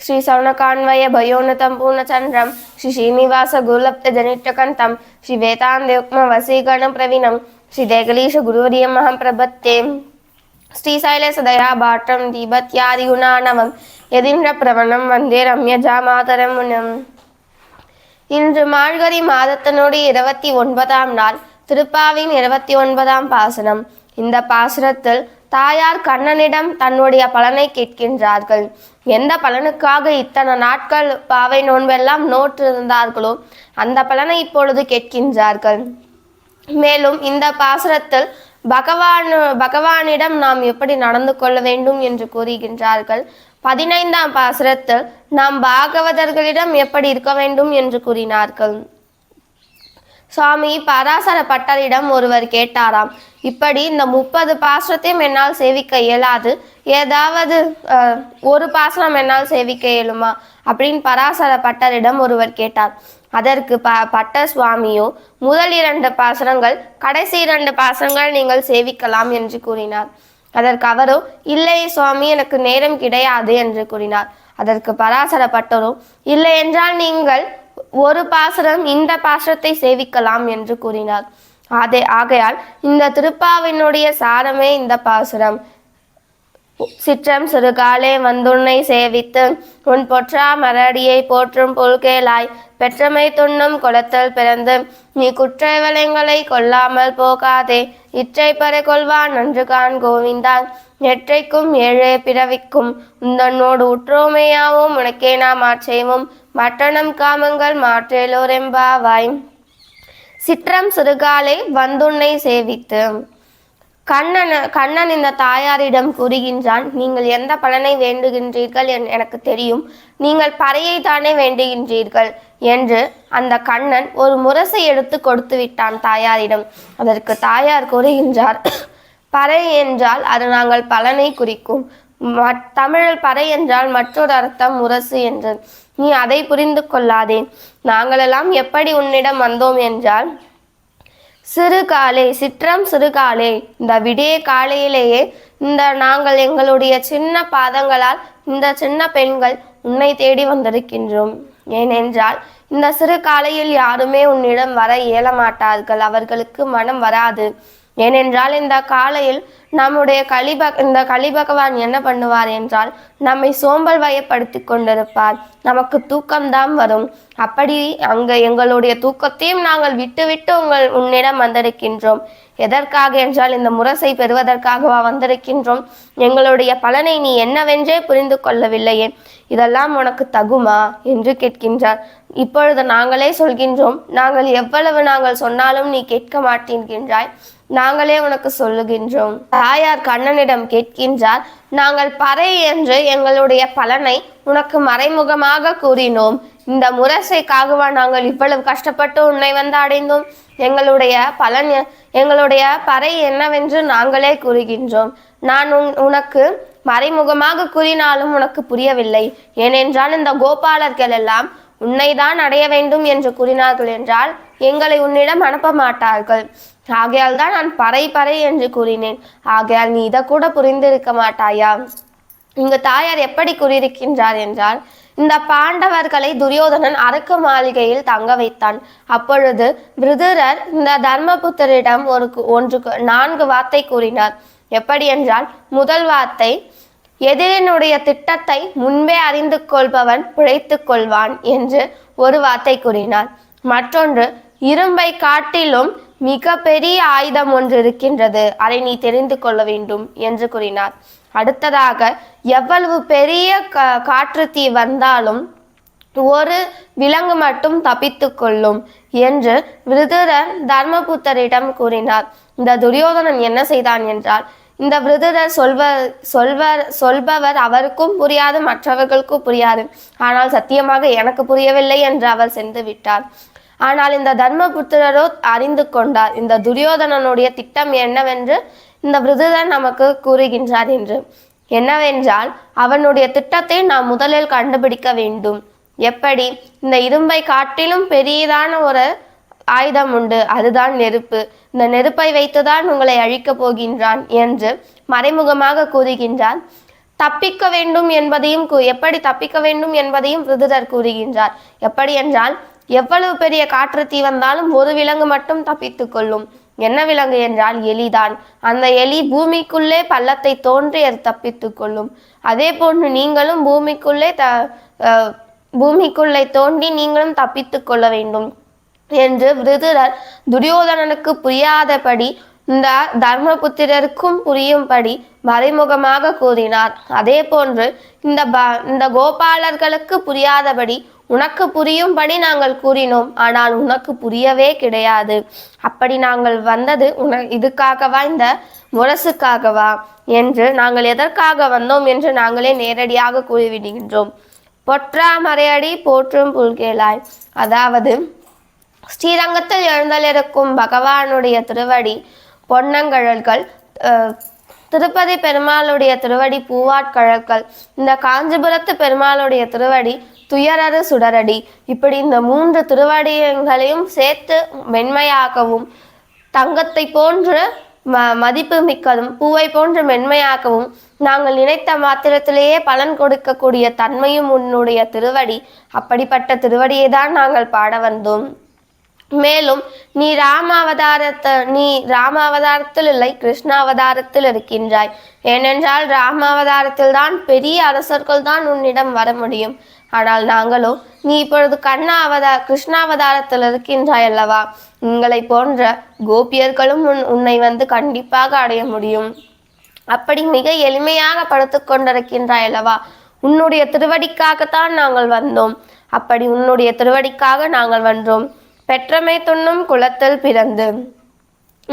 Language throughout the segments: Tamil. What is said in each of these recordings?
శ్రీ సౌనకాన్వయ భయోన్నతం పూర్ణచంద్రం శ్రీ శ్రీనివాస గురులప్త జనిష్టకంఠం శ్రీ వేదాంతయుక్మ వసీకరణ ప్రవీణం శ్రీ దేగలీష గురువర్యమహం ప్రబత్తే ஸ்ரீசைலசதயா தீபத்யாதி குணானவம் எதின்ற பிரவணம் வந்தே ரம்யஜா மாதரம் முனம் இன்று மார்கழி மாதத்தினுடைய இருபத்தி ஒன்பதாம் நாள் திருப்பாவின் இருபத்தி ஒன்பதாம் பாசனம் இந்த பாசுரத்தில் தாயார் கண்ணனிடம் தன்னுடைய பலனை கேட்கின்றார்கள் எந்த பலனுக்காக இத்தனை நாட்கள் பாவை நோன்பெல்லாம் நோற்றிருந்தார்களோ அந்த பலனை இப்பொழுது கேட்கின்றார்கள். மேலும் இந்த பாசுரத்தில் பகவான் பகவானிடம் நாம் எப்படி நடந்து கொள்ள வேண்டும் என்று கூறுகின்றார்கள். பதினைந்தாம் பாசுரத்தில் நாம் பாகவதர்களிடம் எப்படி இருக்க வேண்டும் என்று கூறினார்கள். சுவாமி பராசர பட்டரிடம் ஒருவர் கேட்டாராம். இப்படி இந்த முப்பது பாசுரத்தையும் என்னால் சேவிக்க இயலாது. ஏதாவது ஒரு பாசனம் என்னால் சேவிக்க இயலுமா? அப்படின்னு பராசர பட்டரிடம் ஒருவர் கேட்டார். அதற்கு ப பட்ட சுவாமியோ முதல் இரண்டு பாசனங்கள் கடைசி இரண்டு பாசனங்கள் நீங்கள் சேவிக்கலாம் என்று கூறினார். அதற்கு அவரோ இல்லை சுவாமி எனக்கு நேரம் கிடையாது என்று கூறினார். அதற்கு பராசர பட்டரோ இல்லை என்றால் நீங்கள் ஒரு பாசுரம் இந்த பாசுரத்தை சேவிக்கலாம் என்று கூறினார். அதே ஆகையால் இந்த திருப்பாவினுடைய சாரமே இந்த பாசுரம். சிற்றம் சிறுகாலே வந்துன்னை சேவித்து உன் பொற்றா மரடியை போற்றும் புல்கேளாய் பெற்றமை துண்ணும் குளத்தல் பிறந்து நீ குற்றவலங்களை கொல்லாமல் போகாதே. இற்றை பறை கொள்வான் நன்று கான் கோவிந்தான் எற்றைக்கும் ஏழே பிறவிக்கும் உந்தன்னோடு உற்றோமையாவும் உனக்கே நாம் ஆட்சேவும். மட்டணம் காமங்கள் மாற்றேலோரெம்பாவாய் சிற்றம் சிறுகாலை வந்துன்னை சேவித்து. கண்ணன் கண்ணன் இந்த தாயாரிடம் கூறுகின்றான் நீங்கள் எந்த பலனை வேண்டுகின்றீர்கள் என்- எனக்கு தெரியும். நீங்கள் பறையை தானே வேண்டுகின்றீர்கள் என்று அந்த கண்ணன் ஒரு முரசை எடுத்து கொடுத்து விட்டான் தாயாரிடம். அதற்கு தாயார் கூறுகின்றார் பறை என்றால் அது நாங்கள் பலனை குறிக்கும். தமிழில் பறை என்றால் மற்றொரு அர்த்தம் முரசு என்று. நீ அதை புரிந்து கொள்ளாதே. நாங்களெல்லாம் எப்படி உன்னிடம் வந்தோம் என்றால் சிறுகாலே சிற்றம் சிறுகாலே இந்த விடிய காலையிலேயே இந்த நாங்கள் எங்களுடைய சின்ன பாதங்களால் இந்த சின்ன பெண்கள் உன்னை தேடி வந்திருக்கின்றோம். ஏனென்றால் இந்த சிறு காலையில் யாருமே உன்னிடம் வர இயலமாட்டார்கள். அவர்களுக்கு மனம் வராது. ஏனென்றால் இந்த காலையில் நம்முடைய கலிப இந்த கலிபகவான் என்ன பண்ணுவார் என்றால் நம்மை சோம்பல் வயப்படுத்தி கொண்டிருப்பார். நமக்கு தூக்கம்தான் வரும். அப்படி அங்க எங்களுடைய தூக்கத்தையும் நாங்கள் விட்டுவிட்டு உங்கள் உன்னிடம் வந்திருக்கின்றோம். எதற்காக என்றால் இந்த முரசை பெறுவதற்காகவா வந்திருக்கின்றோம். எங்களுடைய பலனை நீ என்னவென்றே புரிந்து கொள்ளவில்லையே. இதெல்லாம் உனக்கு தகுமா? என்று கேட்கின்றார். இப்பொழுது நாங்களே சொல்கின்றோம் நாங்கள் எவ்வளவு நாங்கள் சொன்னாலும் நீ கேட்க மாட்டேன்கின்றாய். நாங்களே உனக்கு சொல்லுகின்றோம். தாயார் கண்ணனிடம் கேட்கின்றார் நாங்கள் பறை என்று எங்களுடைய பலனை உனக்கு மறைமுகமாக கூறினோம். இந்த முரசைக்காகவா நாங்கள் இவ்வளவு கஷ்டப்பட்டு உன்னை வந்து அடைந்தோம். எங்களுடைய பலன் எங்களுடைய பறை என்னவென்று நாங்களே கூறுகின்றோம். நான் உன் உனக்கு மறைமுகமாக கூறினாலும் உனக்கு புரியவில்லை. ஏனென்றால் இந்த கோபாலர்கள் எல்லாம் உன்னை தான் அடைய வேண்டும் என்று கூறினார்கள் என்றால் எங்களை உன்னிடம் அனுப்ப மாட்டார்கள். ஆகையால் தான் நான் பறை பறை என்று கூறினேன். ஆகையால் நீ இதை கூட புரிந்திருக்க மாட்டாயா? இங்கு தாயார் எப்படி கூறியிருக்கின்றார் என்றால் இந்த பாண்டவர்களை துரியோதனன் அரக்கு மாளிகையில் தங்க வைத்தான். அப்பொழுது விருதுரர் இந்த தர்மபுத்தரிடம் ஒரு ஒன்று நான்கு வார்த்தை கூறினார். எப்படி என்றால் முதல் வார்த்தை எதிரினுடைய திட்டத்தை முன்பே அறிந்து கொள்பவன் பிழைத்து கொள்வான் என்று ஒரு வார்த்தை கூறினார். மற்றொன்று இரும்பை காட்டிலும் மிக பெரிய ஆயுதம் ஒன்று இருக்கின்றது. அதை நீ தெரிந்து கொள்ள வேண்டும் என்று கூறினார். அடுத்ததாக எவ்வளவு பெரிய கா காற்று தீ வந்தாலும் ஒரு விலங்கு மட்டும் தப்பித்து கொள்ளும் என்று விருதுரர் தர்மபுத்தரிடம் கூறினார். இந்த துரியோதனன் என்ன செய்தான் என்றால் இந்த விருதுரர் சொல்வ சொல்வர் சொல்பவர் அவருக்கும் புரியாது மற்றவர்களுக்கும் புரியாது. ஆனால் சத்தியமாக எனக்கு புரியவில்லை என்று அவர் சென்று விட்டார். ஆனால் இந்த தர்மபுத்திரரோ அறிந்து கொண்டார். இந்த துரியோதனனுடைய திட்டம் என்னவென்று இந்த விருதுரன் நமக்கு கூறுகின்றார் என்று. என்னவென்றால் அவனுடைய திட்டத்தை நாம் முதலில் கண்டுபிடிக்க வேண்டும். எப்படி? இந்த இரும்பை காட்டிலும் பெரியதான ஒரு ஆயுதம் உண்டு. அதுதான் நெருப்பு. இந்த நெருப்பை வைத்துதான் உங்களை அழிக்கப் போகின்றான் என்று மறைமுகமாக கூறுகின்றான் தப்பிக்க வேண்டும் என்பதையும் கூ- எப்படி தப்பிக்க வேண்டும் என்பதையும் விருதுதர் கூறுகின்றார். எப்படி என்றால் எவ்வளவு பெரிய காற்று தீ வந்தாலும் ஒரு விலங்கு மட்டும் தப்பித்து கொள்ளும். என்ன விலங்கு என்றால் எலிதான். அந்த எலி பூமிக்குள்ளே பள்ளத்தை தோன்றி அது தப்பித்து கொள்ளும். அதே போன்று நீங்களும் பூமிக்குள்ளே த அஹ், பூமிக்குள்ளே தோண்டி நீங்களும் தப்பித்து கொள்ள வேண்டும். என்று விருதுரர் துரியோதனனுக்கு புரியாதபடி இந்த தர்மபுத்திரருக்கும் புரியும்படி மறைமுகமாக கூறினார். அதே போன்று இந்த ப இந்த கோபாலர்களுக்கு புரியாதபடி உனக்கு புரியும்படி நாங்கள் கூறினோம். ஆனால் உனக்கு புரியவே கிடையாது. அப்படி நாங்கள் வந்தது உன இதுக்காகவா இந்த முரசுக்காகவா? என்று நாங்கள் எதற்காக வந்தோம் என்று நாங்களே நேரடியாக கூறிவிடுகின்றோம். பொற்றாமரையடி போற்றும் புல்கேளாய். அதாவது ஸ்ரீரங்கத்தில் எழுந்தலிருக்கும் பகவானுடைய திருவடி பொன்னங்கழல்கள் அஹ், திருப்பதி பெருமாளுடைய திருவடி பூவாட்கழல்கள் இந்த காஞ்சிபுரத்து பெருமாளுடைய திருவடி துயரறு சுடரடி. இப்படி இந்த மூன்று திருவடியங்களையும் சேர்த்து மென்மையாகவும் தங்கத்தை போன்று ம மதிப்பு மிக்கதும் பூவை போன்று மென்மையாகவும் நாங்கள் நினைத்த மாத்திரத்திலேயே பலன் கொடுக்கக்கூடிய தன்மையும் உன்னுடைய திருவடி. அப்படிப்பட்ட திருவடியை தான் நாங்கள் பாட வந்தோம். மேலும் நீ ராம அவதாரத்தை நீ ராம அவதாரத்தில் இல்லை கிருஷ்ண அவதாரத்தில் இருக்கின்றாய். ஏனென்றால் ராம அவதாரத்தில் தான் பெரிய அரசர்கள் தான் உன்னிடம் வர முடியும். ஆனால் நாங்களோ நீ இப்பொழுது கண்ண அவதா இருக்கின்றாய் அல்லவா உங்களை போன்ற கோபியர்களும் உன் உன்னை வந்து கண்டிப்பாக அடைய முடியும். அப்படி மிக எளிமையாக படுத்து கொண்டிருக்கின்றாய் அல்லவா உன்னுடைய திருவடிக்காகத்தான் நாங்கள் வந்தோம். அப்படி உன்னுடைய திருவடிக்காக நாங்கள் வந்தோம். பெற்றமை துண்ணும் குலத்தில் பிறந்து.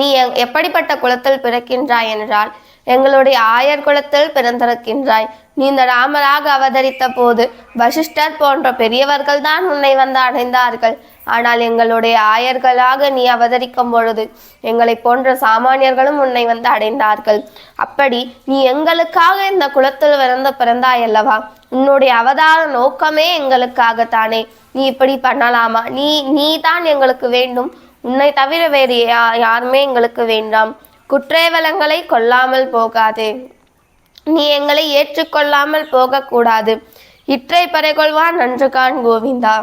நீ எப்படிப்பட்ட குலத்தில் பிறக்கின்றாய் என்றால் எங்களுடைய ஆயர் குலத்தில் பிறந்திருக்கின்றாய். நீ இந்த ராமராக அவதரித்த போது வசிஷ்டர் போன்ற பெரியவர்கள் தான் உன்னை வந்து அடைந்தார்கள். ஆனால் எங்களுடைய ஆயர்களாக நீ அவதரிக்கும் பொழுது எங்களை போன்ற சாமானியர்களும் உன்னை வந்து அடைந்தார்கள். அப்படி நீ எங்களுக்காக இந்த குலத்தில் பிறந்த பிறந்தாய் அல்லவா? உன்னுடைய அவதார நோக்கமே எங்களுக்காகத்தானே. நீ இப்படி பண்ணலாமா? நீ நீ தான் எங்களுக்கு வேண்டும். உன்னை தவிர வேறு யா யாருமே எங்களுக்கு வேண்டாம். குற்றேவலங்களை கொல்லாமல் போகாதே. நீ எங்களை ஏற்றுக்கொள்ளாமல் போகக்கூடாது. இற்றை பறைகொள்வான் நன்றுகான் கோவிந்தா.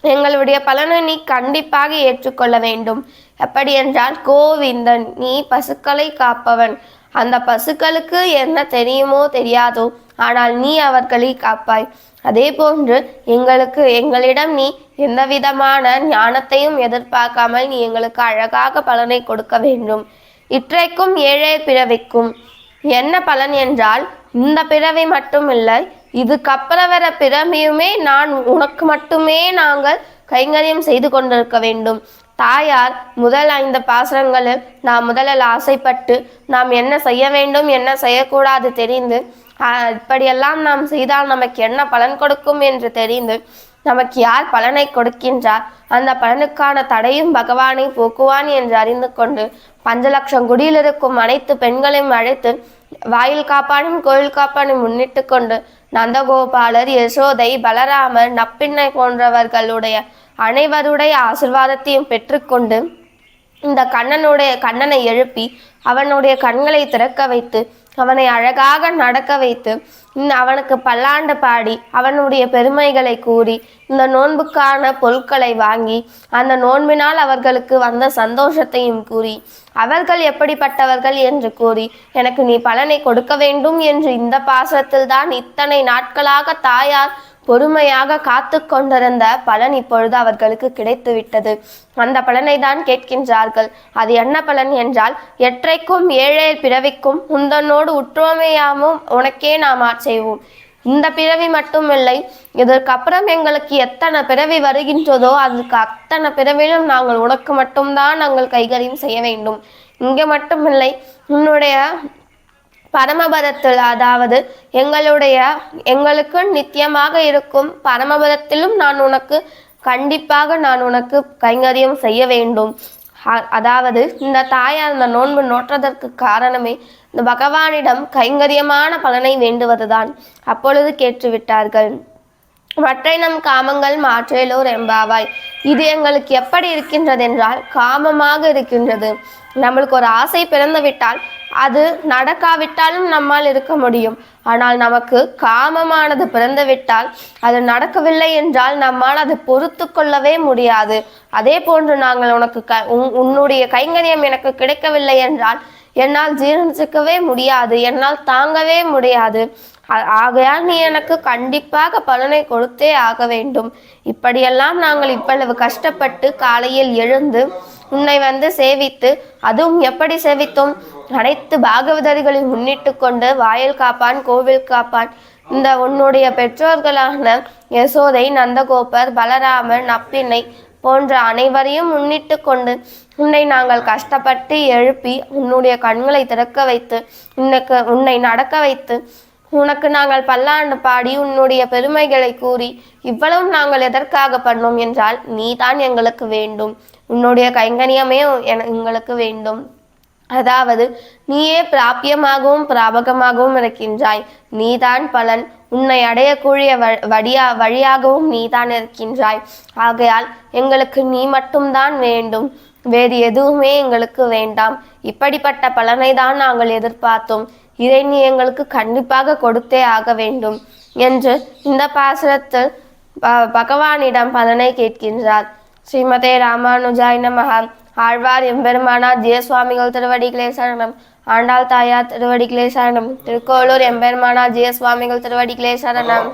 எங்களுடைய பலனை நீ கண்டிப்பாக ஏற்றுக்கொள்ள வேண்டும். எப்படி என்றால் கோவிந்தன் நீ பசுக்களை காப்பவன். அந்த பசுக்களுக்கு என்ன தெரியுமோ தெரியாதோ ஆனால் நீ அவர்களை காப்பாய். அதே போன்று எங்களுக்கு எங்களிடம் நீ எந்த விதமான ஞானத்தையும் எதிர்பார்க்காமல் நீ எங்களுக்கு அழகாக பலனை கொடுக்க வேண்டும். இற்றைக்கும் ஏழே பிறவிக்கும். என்ன பலன் என்றால் இந்த பிறவி மட்டும் இல்லை இதுக்கப்புறம் வர பிறவியுமே நான் உனக்கு மட்டுமே நாங்கள் கைங்கரியம் செய்து கொண்டிருக்க வேண்டும். தாயார் முதல் ஐந்து பாசுரங்களில் நாம் முதலில் ஆசைப்பட்டு நாம் என்ன செய்ய வேண்டும் என்ன செய்யக்கூடாது தெரிந்து இப்படியெல்லாம் நாம் செய்தால் நமக்கு என்ன பலன் கொடுக்கும் என்று தெரிந்து நமக்கு யார் பலனை கொடுக்கின்றார் அந்த பலனுக்கான தடையும் பகவானை போக்குவான் என்று அறிந்து கொண்டு பஞ்சலட்சம் குடியில் இருக்கும் அனைத்து பெண்களையும் அழைத்து வாயில் காப்பானும் கோயில் காப்பானும் முன்னிட்டு கொண்டு நந்தகோபாலர் யசோதை பலராமர் நப்பின்னை போன்றவர்களுடைய அனைவருடைய ஆசிர்வாதத்தையும் பெற்றுக்கொண்டு இந்த கண்ணனுடைய கண்ணனை எழுப்பி அவனுடைய கண்களை திறக்க வைத்து அவனை அழகாக நடக்க வைத்து அவனுக்கு பல்லாண்டு பாடி அவனுடைய பெருமைகளை கூறி இந்த நோன்புக்கான பொருட்களை வாங்கி அந்த நோன்பினால் அவர்களுக்கு வந்த சந்தோஷத்தையும் கூறி அவர்கள் எப்படிப்பட்டவர்கள் என்று கூறி எனக்கு நீ பலனை கொடுக்க வேண்டும் என்று இந்த பாசத்தில் தான் இத்தனை நாட்களாக தாயார் பொறுமையாக காத்து கொண்டிருந்த பலன் இப்பொழுது அவர்களுக்கு கிடைத்துவிட்டது. அந்த பலனை தான் கேட்கின்றார்கள். அது என்ன பலன் என்றால் எற்றைக்கும் ஏழை பிறவிக்கும் உந்தனோடு உற்றோமையாமும் உனக்கே நாம் செய்வோம். இந்த பிறவி மட்டுமில்லை இதற்கப்புறம் எங்களுக்கு எத்தனை பிறவி வருகின்றதோ அதுக்கு அத்தனை பிறவிலும் நாங்கள் உனக்கு மட்டும்தான் நாங்கள் கைகரியம் செய்ய வேண்டும். இங்கே மட்டுமில்லை உன்னுடைய பரமபதத்தில் அதாவது எங்களுடைய எங்களுக்கு நித்தியமாக இருக்கும் பரமபதத்திலும் நான் உனக்கு கண்டிப்பாக நான் உனக்கு கைங்கரியம் செய்ய வேண்டும். அ- அதாவது இந்த தாயார் இந்த நோன்பு நோற்றதற்கு காரணமே இந்த பகவானிடம் கைங்கரியமான பலனை வேண்டுவதுதான். அப்பொழுது கேட்டுவிட்டார்கள். மற்றை நம் காமங்கள் மாற்றேலோர் எம்பாவாய் இது எங்களுக்கு எப்படி இருக்கின்றது என்றால் காமமாக இருக்கின்றது. நம்மளுக்கு ஒரு ஆசை பிறந்து விட்டால் அது நடக்காவிட்டாலும் நம்மால் இருக்க முடியும். ஆனால் நமக்கு காமமானது பிறந்துவிட்டால் அது நடக்கவில்லை என்றால் நம்மால் அதை பொறுத்து கொள்ளவே முடியாது. அதே போன்று நாங்கள் உனக்கு க உன்னுடைய கைங்கரியம் எனக்கு கிடைக்கவில்லை என்றால் என்னால் ஜீரணிச்சிக்கவே முடியாது என்னால் தாங்கவே முடியாது. ஆகையால் நீ எனக்கு கண்டிப்பாக பலனை கொடுத்தே ஆக வேண்டும். இப்படியெல்லாம் நாங்கள் இவ்வளவு கஷ்டப்பட்டு காலையில் எழுந்து உன்னை வந்து சேவித்து அதுவும் எப்படி சேவித்தோம்? அனைத்து பாகவதர்களை முன்னிட்டு கொண்டு வாயில் காப்பான் கோவில் காப்பான். இந்த உன்னுடைய பெற்றோர்களான யசோதை நந்தகோபர் பலராமன் நப்பின்னை போன்ற அனைவரையும் முன்னிட்டு கொண்டு உன்னை நாங்கள் கஷ்டப்பட்டு எழுப்பி உன்னுடைய கண்களை திறக்க வைத்து உன்னைக்கு உன்னை நடக்க வைத்து உனக்கு நாங்கள் பல்லாண்டு பாடி உன்னுடைய பெருமைகளை கூறி இவ்வளவும் நாங்கள் எதற்காக பண்ணோம் என்றால் நீதான் எங்களுக்கு வேண்டும். உன்னுடைய கைங்கனியமே என- எங்களுக்கு வேண்டும். அதாவது நீயே பிராபியமாகவும் பிராபகமாகவும் இருக்கின்றாய். நீதான் பலன். உன்னை அடையக்கூடிய வ- வழியா வழியாகவும் நீதான் இருக்கின்றாய். ஆகையால் எங்களுக்கு நீ மட்டும்தான் வேண்டும். வேறு எதுவுமே எங்களுக்கு வேண்டாம். இப்படிப்பட்ட பலனை தான் நாங்கள் எதிர்பார்த்தோம். இதை நீ எங்களுக்கு கண்டிப்பாக கொடுத்தே ஆக வேண்டும். என்று இந்த பாசுரத்தில் ப- பகவானிடம் பலனை கேட்கின்றார். ஸ்ரீமதே ராமானுஜாய் நமஹ. ஆழ்வார் எம்பெருமானா ஜிய சுவாமிகள் திருவடிகளே சரணம். ஆண்டாள் தாயார் திருவடிகளே சரணம். திருக்கோளூர் எம்பெருமானா ஜிய சுவாமிகள் திருவடிகளே சரணம்.